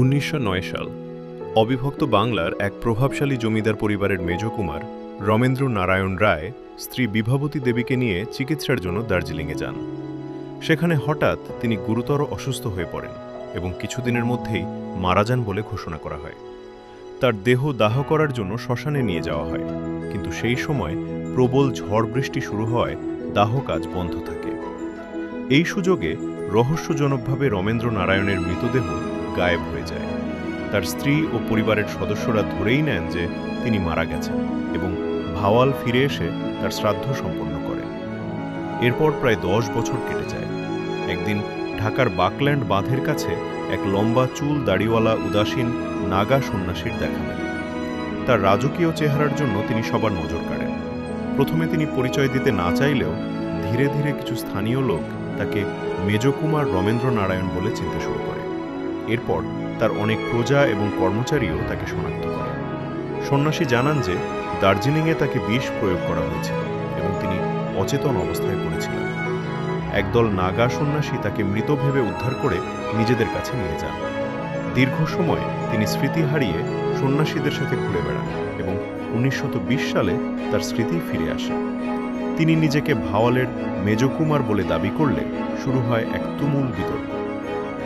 উনিশশো নয় সাল, অবিভক্ত বাংলার এক প্রভাবশালী জমিদার পরিবারের মেজকুমার রমেন্দ্র নারায়ণ রায় স্ত্রী বিভাবতী দেবীকে নিয়ে চিকিৎসার জন্য দার্জিলিংয়ে যান। সেখানে হঠাৎ তিনি গুরুতর অসুস্থ হয়ে পড়েন এবং কিছুদিনের মধ্যেই মারা যান বলে ঘোষণা করা হয়। তার দেহ দাহ করার জন্য শ্মশানে নিয়ে যাওয়া হয়, কিন্তু সেই সময় প্রবল ঝড় বৃষ্টি শুরু হওয়ায় দাহ কাজ বন্ধ থাকে। এই সুযোগে রহস্যজনকভাবে রমেন্দ্র নারায়ণের মৃতদেহ গায়েব হয়ে যায়। তার স্ত্রী ও পরিবারের সদস্যরা ধরেই নেন যে তিনি মারা গেছেন এবং ভাওয়াল ফিরে এসে তার শ্রাদ্ধ সম্পন্ন করে এরপর প্রায় দশ বছর কেটে যায়। একদিন ঢাকার বাকল্যান্ড বাঁধের কাছে এক লম্বা চুল দাড়িওয়ালা উদাসীন নাগা সন্ন্যাসীর দেখা মেলে। তার রাজকীয় চেহারার জন্য তিনি সবার নজর কাড়েন। প্রথমে তিনি পরিচয় দিতে না চাইলেও ধীরে ধীরে কিছু স্থানীয় লোক তাকে মেজকুমার রমেন্দ্র নারায়ণ বলে চিনতে শুরু করে এরপর তার অনেক প্রজা এবং কর্মচারীও তাকে শনাক্ত করে সন্ন্যাসী জানান যে, দার্জিলিংয়ে তাকে বিষ প্রয়োগ করা হয়েছিল এবং তিনি অচেতন অবস্থায় পড়েছিলেন। একদল নাগা সন্ন্যাসী তাকে মৃত ভেবে উদ্ধার করে নিজেদের কাছে নিয়ে যান। দীর্ঘ সময় তিনি স্মৃতি হারিয়ে সন্ন্যাসীদের সাথে ঘুরে বেড়ান এবং উনিশশো বিশ সালে তার স্মৃতি ফিরে আসে। তিনি নিজেকে ভাওয়ালের মেজকুমার বলে দাবি করলে শুরু হয় এক তুমুল বিতর্ক।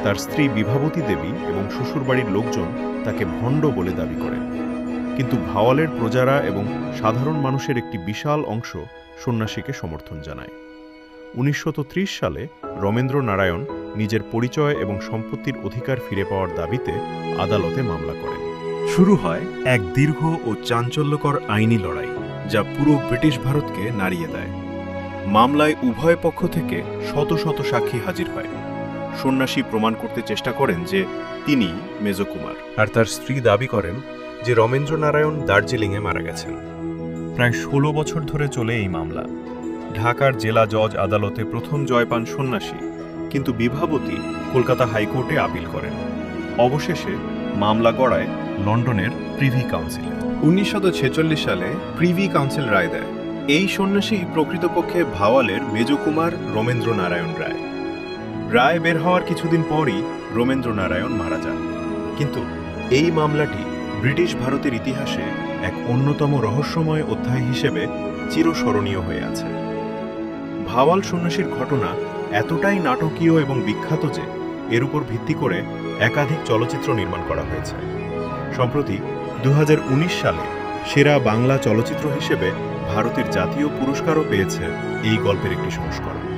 তার স্ত্রী বিভাবতী দেবী এবং শ্বশুরবাড়ির লোকজন তাকে ভণ্ড বলে দাবি করেন। কিন্তু ভাওয়ালের প্রজারা এবং সাধারণ মানুষের একটি বিশাল অংশ সন্ন্যাসীকে সমর্থন জানায়। উনিশশো সালে রমেন্দ্র নারায়ণ নিজের পরিচয় এবং সম্পত্তির অধিকার ফিরে পাওয়ার দাবিতে আদালতে মামলা করেন। শুরু হয় এক দীর্ঘ ও চাঞ্চল্যকর আইনি লড়াই, যা পুরো ব্রিটিশ ভারতকে নাড়িয়ে দেয়। মামলায় উভয় পক্ষ থেকে শত শত সাক্ষী হাজির হয়। সন্ন্যাসী প্রমাণ করতে চেষ্টা করেন যে তিনি মেজকুমার আর তার স্ত্রী দাবি করেন যে রমেন্দ্র নারায়ণ দার্জিলিংয়ে মারা গেছেন। প্রায় ষোলো বছর ধরে চলে এই মামলা। ঢাকার জেলা জজ আদালতে প্রথম জয় পান সন্ন্যাসী কিন্তু বিভাবতী কলকাতা হাইকোর্টে আপিল করেন। অবশেষে মামলা গড়ায় লন্ডনের প্রিভি কাউন্সিলে। উনিশশো সালে প্রিভি কাউন্সিল রায় দেয়। এই সন্ন্যাসী প্রকৃতপক্ষে ভাওয়ালের মেজকুমার রমেন্দ্র নারায়ণ রায়। রায় বের হওয়ার কিছুদিন পরই রমেন্দ্র নারায়ণ মারা যান। কিন্তু এই মামলাটি ব্রিটিশ ভারতের ইতিহাসে এক অন্যতম রহস্যময় অধ্যায় হিসেবে চিরস্মরণীয় হয়ে আছে। ভাওয়াল সন্ন্যাসীর ঘটনা এতটাই নাটকীয় এবং বিখ্যাত যে এর উপর ভিত্তি করে একাধিক চলচ্চিত্র নির্মাণ করা হয়েছে। সম্প্রতি দু হাজার উনিশ সালে সেরা বাংলা চলচ্চিত্র হিসেবে ভারতের জাতীয় পুরস্কারও পেয়েছে এই গল্পের একটি সংস্করণ।